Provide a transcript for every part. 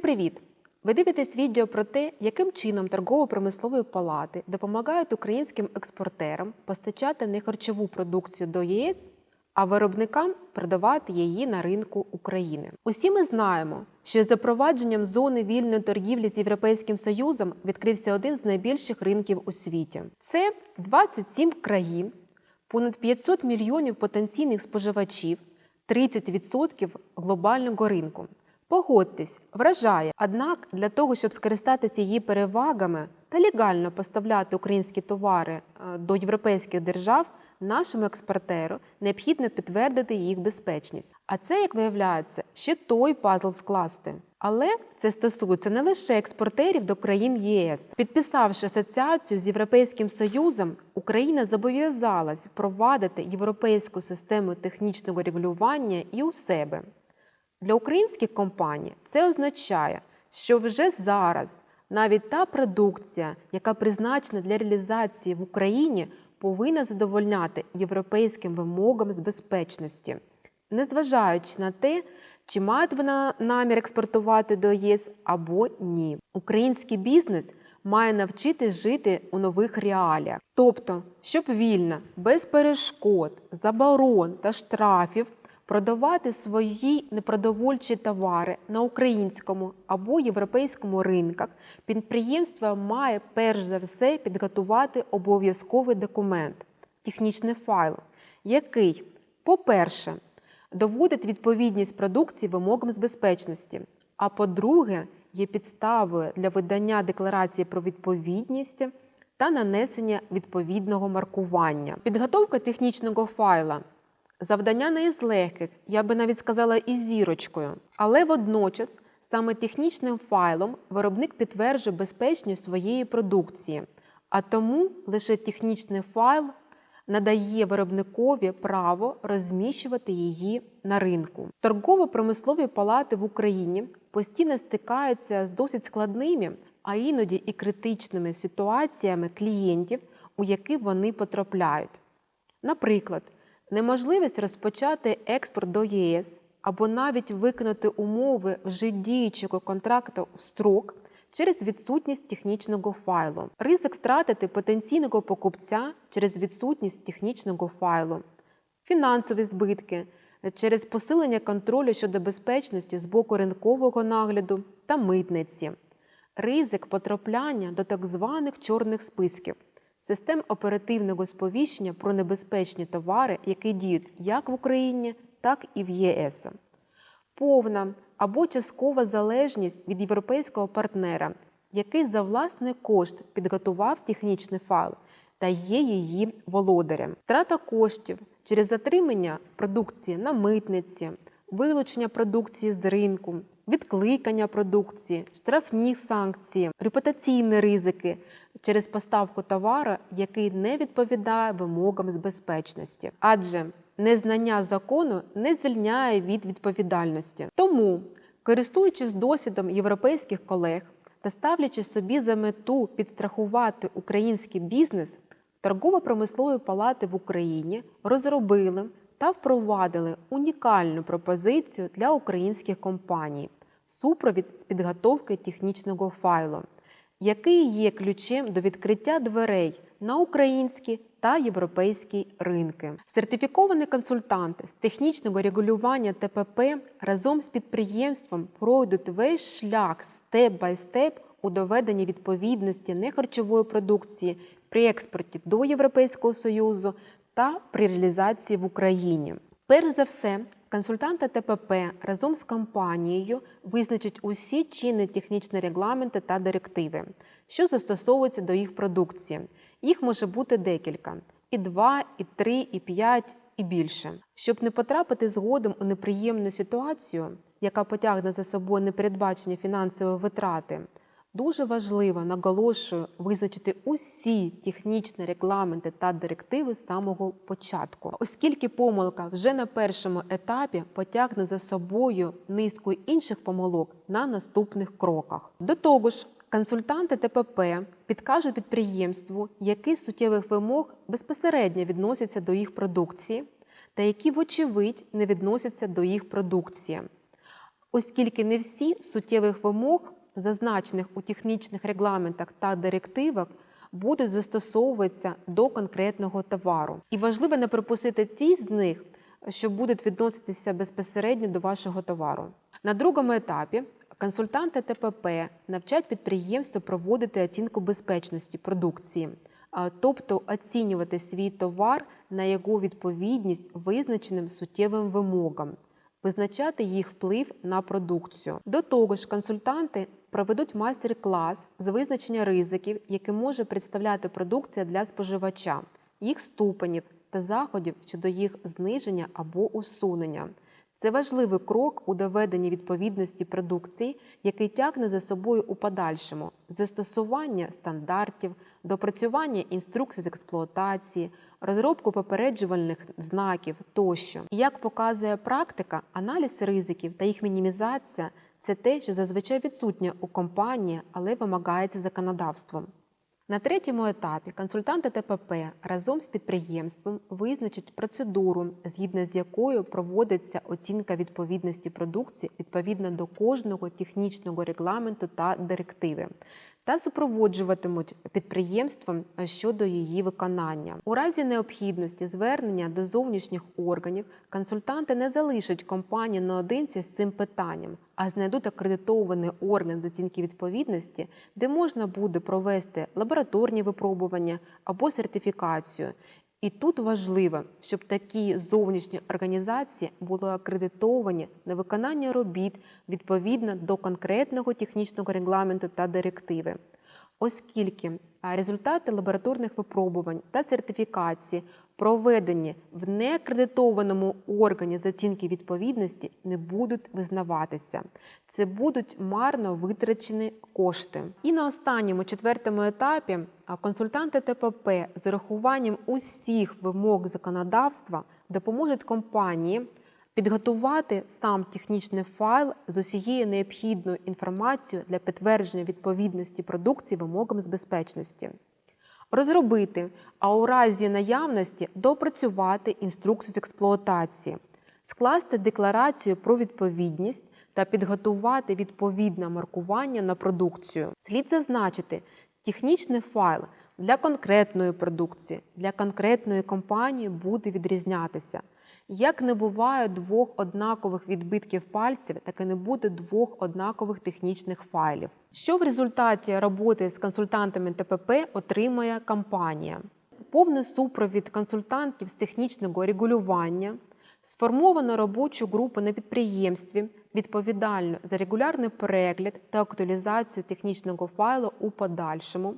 Всім привіт! Ви дивитесь відео про те, яким чином торгово-промислові палати допомагають українським експортерам постачати не харчову продукцію до ЄС, а виробникам продавати її на ринку України. Усі ми знаємо, що з запровадженням зони вільної торгівлі з Європейським Союзом відкрився один з найбільших ринків у світі. Це 27 країн, понад 500 мільйонів потенційних споживачів, 30% глобального ринку. Погодьтесь, вражає. Однак для того, щоб скористатися її перевагами та легально поставляти українські товари е, до європейських держав, нашому експортеру необхідно підтвердити їх безпечність. А це, як виявляється, ще той пазл скласти. Але це стосується не лише експортерів до країн ЄС. Підписавши асоціацію з Європейським Союзом, Україна зобов'язалась впровадити європейську систему технічного регулювання і у себе. Для українських компаній це означає, що вже зараз навіть та продукція, яка призначена для реалізації в Україні, повинна задовольняти європейським вимогам з безпечності, незважаючи на те, чи мають вона намір експортувати до ЄС або ні. Український бізнес має навчитись жити у нових реаліях, тобто, щоб вільно, без перешкод, заборон та штрафів продавати свої непродовольчі товари на українському або європейському ринках, підприємство має перш за все підготувати обов'язковий документ технічний файл, який, по-перше, доводить відповідність продукції вимогам з безпечності, а по-друге, є підставою для видання декларації про відповідність та нанесення відповідного маркування. Підготовка технічного файла Завдання не із легких, я би навіть сказала із зірочкою. Але водночас саме технічним файлом виробник підтверджує безпечність своєї продукції, а тому лише технічний файл надає виробникові право розміщувати її на ринку. Торгово-промислові палати в Україні постійно стикаються з досить складними, а іноді і критичними ситуаціями клієнтів, у які вони потрапляють. Наприклад, неможливість розпочати експорт до ЄС або навіть виконати умови вже діючого контракту в строк через відсутність технічного файлу, ризик втратити потенційного покупця через відсутність технічного файлу, фінансові збитки через посилення контролю щодо безпечності з боку ринкового нагляду та митниці, ризик потрапляння до так званих чорних списків систем оперативного сповіщення про небезпечні товари, які діють як в Україні, так і в ЄС, повна або часткова залежність від європейського партнера, який за власний кошт підготував технічний файл та є її володарем, втрата коштів через затримання продукції на митниці, вилучення продукції з ринку. Відкликання продукції, штрафні санкції, репутаційні ризики, через поставку товару, який не відповідає вимогам з безпечності, адже незнання закону не звільняє від відповідальності. Тому, користуючись досвідом європейських колег та ставлячи собі за мету підстрахувати український бізнес, торгово-промислові палати в Україні розробили та впровадили унікальну пропозицію для українських компаній супровід з підготовки технічного файлу який є ключем до відкриття дверей на українські та європейські ринки. Сертифіковані консультанти з технічного регулювання ТПП разом з підприємством пройдуть весь шлях степ-бай-степ у доведенні відповідності нехарчової продукції при експорті до Європейського Союзу та при реалізації в Україні. Перш за все, консультанти ТПП разом з компанією визначать усі чинні технічні регламенти та директиви, що застосовуються до їх продукції. Їх може бути декілька: і два, і три, і п'ять, і більше. Щоб не потрапити згодом у неприємну ситуацію, яка потягне за собою непередбачені фінансові витрати. Дуже важливо, наголошую, визначити усі технічні регламенти та директиви з самого початку, оскільки помилка вже на першому етапі потягне за собою низку інших помилок на наступних кроках. До того ж, консультанти ТПП підкажуть підприємству, які суттєвих вимог безпосередньо відносяться до їх продукції, та які, вочевидь, не відносяться до їх продукції. оскільки не всі суттєвих вимог, зазначених у технічних регламентах та директивах, будуть застосовуватися до конкретного товару. І важливо не пропустити ті з них, що будуть відноситися безпосередньо до вашого товару. На другому етапі консультанти ТПП навчать підприємство проводити оцінку безпечності продукції, тобто оцінювати свій товар на його відповідність визначеним суттєвим вимогам, визначати їх вплив на продукцію. До того ж, консультанти проведуть майстер-клас з визначення ризиків, які може представляти продукція для споживача, їх ступенів та заходів щодо їх зниження або усунення. Це важливий крок у доведенні відповідності продукції, який тягне за собою у подальшому застосування стандартів, допрацювання інструкцій з експлуатації, розробку попереджувальних знаків тощо. Як показує практика, аналіз ризиків та їх мінімізація це те, що зазвичай відсутнє у компанії, але вимагається законодавством. На третьому етапі консультанти ТПП разом з підприємством визначать процедуру, згідно з якою проводиться оцінка відповідності продукції відповідно до кожного технічного регламенту та директиви, та супроводжуватимуть підприємством щодо її виконання. У разі необхідності звернення до зовнішніх органів консультанти не залишать компанію наодинці з цим питанням, а знайдуть акредитований орган з оцінки відповідності, де можна буде провести лабораторні випробування або сертифікацію. І тут важливо, щоб такі зовнішні організації були акредитовані на виконання робіт відповідно до конкретного технічного регламенту та директиви. Оскільки результати лабораторних випробувань та сертифікації, проведені в неакредитованому органі з оцінки відповідності, не будуть визнаватися. Це будуть марно витрачені кошти. І на останньому четвертому етапі консультанти ТПП з урахуванням усіх вимог законодавства допоможуть компанії підготувати сам технічний файл з усією необхідною інформацією для підтвердження відповідності продукції вимогам з безпечності, розробити, а у разі наявності допрацювати інструкцію з експлуатації, скласти декларацію про відповідність та підготувати відповідне маркування на продукцію. Слід зазначити, технічний файл для конкретної продукції, для конкретної компанії буде відрізнятися. Як не буває двох однакових відбитків пальців, так і не буде двох однакових технічних файлів. Що в результаті роботи з консультантами ТПП отримає компанія? Повний супровід консультантів з технічного регулювання, сформовано робочу групу на підприємстві, відповідальну за регулярний перегляд та актуалізацію технічного файлу у подальшому.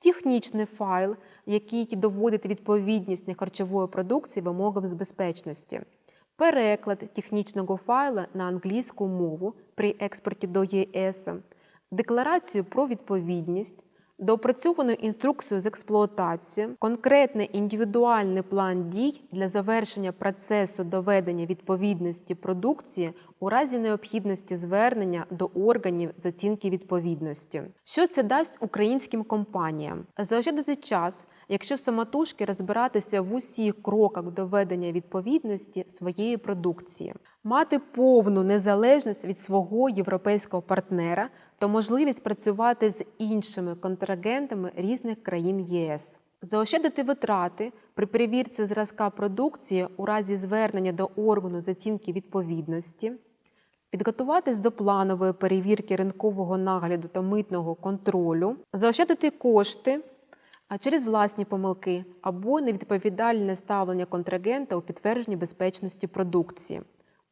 Технічний файл, який доводить відповідність нехарчової продукції вимогам з безпечності, переклад технічного файла на англійську мову при експорті до ЄС, декларацію про відповідність, доопрацьовану інструкцію з експлуатацією, конкретний індивідуальний план дій для завершення процесу доведення відповідності продукції у разі необхідності звернення до органів з оцінки відповідності. Що це дасть українським компаніям? Заощадити час, якщо самотужки розбиратися в усіх кроках доведення відповідності своєї продукції, мати повну незалежність від свого європейського партнера та можливість працювати з іншими контрагентами різних країн ЄС. Заощадити витрати при перевірці зразка продукції у разі звернення до органу з оцінки відповідності, підготуватись до планової перевірки ринкового нагляду та митного контролю, заощадити кошти через власні помилки або невідповідальне ставлення контрагента у підтвердженні безпечності продукції,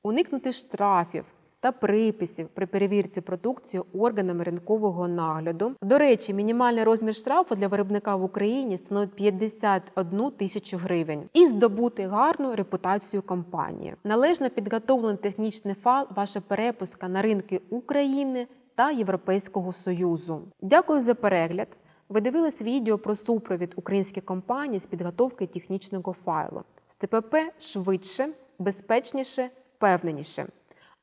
уникнути штрафів та приписів при перевірці продукції органами ринкового нагляду. До речі, мінімальний розмір штрафу для виробника в Україні становить 51 тисячу гривень і здобути гарну репутацію компанії. Належно підготовлений технічний файл, ваша перепуска на ринки України та Європейського Союзу. Дякую за перегляд. Ви дивились відео про супровід українських компаній з підготовки технічного файлу. З ТПП швидше, безпечніше, впевненіше.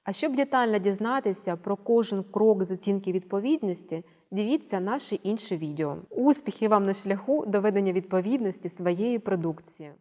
А щоб детально дізнатися про кожен крок з оцінки відповідності, дивіться наші інші відео. Успіхів вам на шляху доведення відповідності своєї продукції.